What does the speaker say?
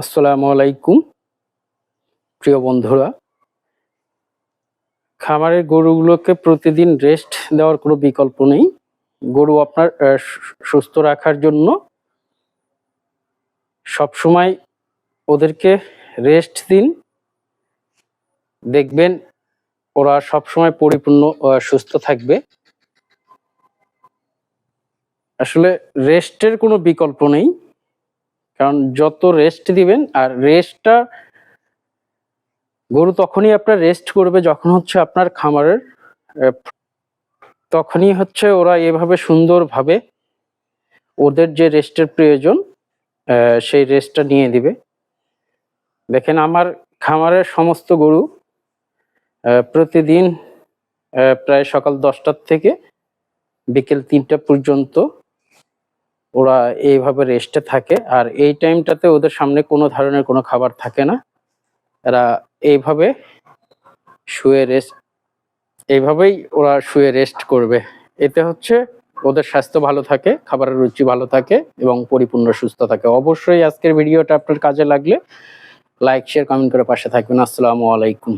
আসসালামু আলাইকুম, প্রিয় বন্ধুরা। খামারের গরুগুলোকে প্রতিদিন রেস্ট দেওয়ার কোনো বিকল্প নেই। গরু আপনার সুস্থ রাখার জন্য সবসময় ওদেরকে রেস্ট দিন। দেখবেন ওরা সবসময় পরিপূর্ণ সুস্থ থাকবে। আসলে রেস্টের কোনো বিকল্প নেই। কারণ যত রেস্ট দিবেন, আর রেস্টটা গরু তখনই আপনার রেস্ট করবে যখন হচ্ছে আপনার খামারের তখনই হচ্ছে ওরা এভাবে সুন্দরভাবে ওদের যে রেস্টের প্রয়োজন সেই রেস্টটা নিয়ে দিবে। দেখেন আমার খামারের সমস্ত গরু প্রতিদিন প্রায় সকাল দশটার থেকে বিকেল তিনটা পর্যন্ত ওরা এইভাবে রেস্টে থাকে। আর এই টাইমটাতে ওদের সামনে কোনো ধরনের কোনো খাবার থাকে না। এরা এইভাবে শুয়ে রেস্ট এইভাবেই ওরা শুয়ে রেস্ট করবে। এতে হচ্ছে ওদের স্বাস্থ্য ভালো থাকে, খাবারের রুচি ভালো থাকে এবং পরিপূর্ণ সুস্থ থাকে। অবশ্যই আজকের ভিডিওটা আপনার কাজে লাগলে লাইক শেয়ার কমেন্ট করে পাশে থাকবেন। আসসালামু আলাইকুম।